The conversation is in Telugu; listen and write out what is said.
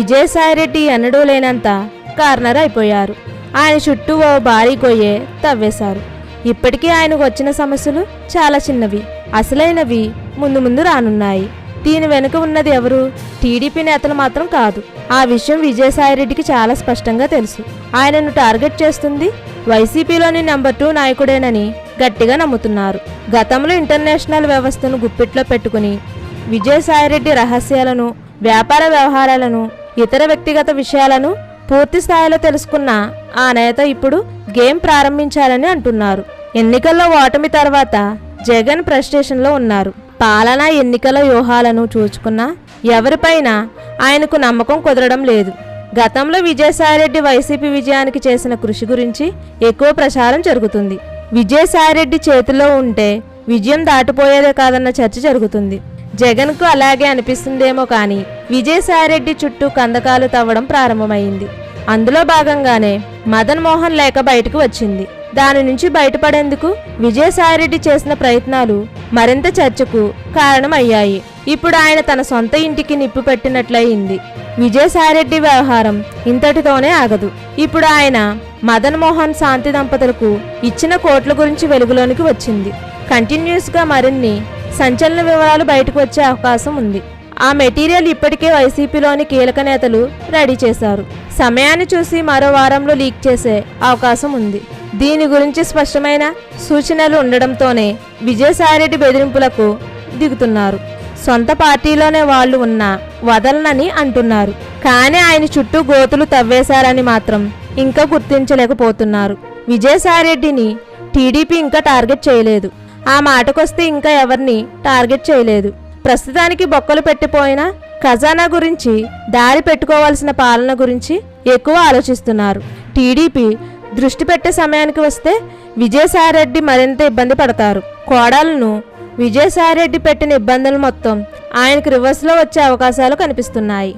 విజయసాయిరెడ్డి ఎన్నడూ లేనంత కార్నర్ అయిపోయారు ఆయన చుట్టూ ఓ భారీ గొయ్యే తవ్వేశారు. ఇప్పటికీ ఆయనకు వచ్చిన సమస్యలు చాలా చిన్నవి. అసలైనవి ముందు ముందు రానున్నాయి. దీని వెనుక ఉన్నది ఎవరు? టీడీపీ నేతలు మాత్రం కాదు. ఆ విషయం విజయసాయిరెడ్డికి చాలా స్పష్టంగా తెలుసు. ఆయనను టార్గెట్ చేస్తుంది వైసీపీలోని నెంబర్ టూ నాయకుడేనని గట్టిగా నమ్ముతున్నారు. గతంలో ఇంటర్నేషనల్ వ్యవస్థను గుప్పిట్లో పెట్టుకుని విజయసాయిరెడ్డి రహస్యాలను వ్యాపార వ్యవహారాలను ఇతర వ్యక్తిగత విషయాలను పూర్తి స్థాయిలో తెలుసుకున్న ఆ నేత ఇప్పుడు గేమ్ ప్రారంభించాలని అంటున్నారు. ఎన్నికల్లో ఓటమి తర్వాత జగన్ ప్రెస్టేషన్లో ఉన్నారు. పాలనా ఎన్నికల వ్యూహాలను చూచుకున్నా ఎవరిపైన ఆయనకు నమ్మకం కుదరడం లేదు. గతంలో విజయసాయిరెడ్డి వైసీపీ విజయానికి చేసిన కృషి గురించి ఎక్కువ ప్రచారం జరుగుతుంది. విజయసాయిరెడ్డి చేతిలో ఉంటే విజయం దాటిపోయేదే కాదన్న చర్చ జరుగుతుంది. జగన్కు అలాగే అనిపిస్తుందేమో కానీ విజయసాయిరెడ్డి చుట్టూ కందకాలు తవ్వడం ప్రారంభమైంది. అందులో భాగంగానే మదన్ మోహన్ లేఖ బయటకు వచ్చింది. దాని నుంచి బయటపడేందుకు విజయసాయిరెడ్డి చేసిన ప్రయత్నాలు మరింత చర్చకు కారణమయ్యాయి. ఇప్పుడు ఆయన తన సొంత ఇంటికి నిప్పు పెట్టినట్లయింది. విజయసాయిరెడ్డి వ్యవహారం ఇంతటితోనే ఆగదు. ఇప్పుడు ఆయన మదన్ మోహన్ శాంతి దంపతులకు ఇచ్చిన కోట్ల గురించి వెలుగులోనికి వచ్చింది. కంటిన్యూస్గా మరిన్ని సంచలన వివరాలు బయటకు వచ్చే అవకాశం ఉంది. ఆ మెటీరియల్ ఇప్పటికే వైసీపీలోని కీలక నేతలు రెడీ చేశారు. సమయాన్ని చూసి మరో వారంలో లీక్ చేసే అవకాశం ఉంది. దీని గురించి స్పష్టమైన సూచనలు ఉండడంతోనే విజయసాయిరెడ్డి బెదిరింపులకు దిగుతున్నారు. సొంత పార్టీలోనే వాళ్ళు ఉన్నా వదలనని అంటున్నారు. కానీ ఆయన చుట్టూ గోతులు తవ్వేశారని మాత్రం ఇంకా గుర్తించలేకపోతున్నారు. విజయసాయిరెడ్డిని టీడీపీ ఇంకా టార్గెట్ చేయలేదు. ఆ మాటకొస్తే ఇంకా ఎవరిని టార్గెట్ చేయలేదు. ప్రస్తుతానికి బొక్కలు పెట్టిపోయిన ఖజానా గురించి దారి పెట్టుకోవాల్సిన పాలన గురించి ఎక్కువ ఆలోచిస్తున్నారు. టీడీపీ దృష్టి పెట్టే సమయానికి వస్తే విజయసాయిరెడ్డి మరింత ఇబ్బంది పడతారు. కోడలను విజయసాయిరెడ్డి పెట్టిన ఇబ్బందులు మొత్తం ఆయనకు రివర్స్లో వచ్చే అవకాశాలు కనిపిస్తున్నాయి.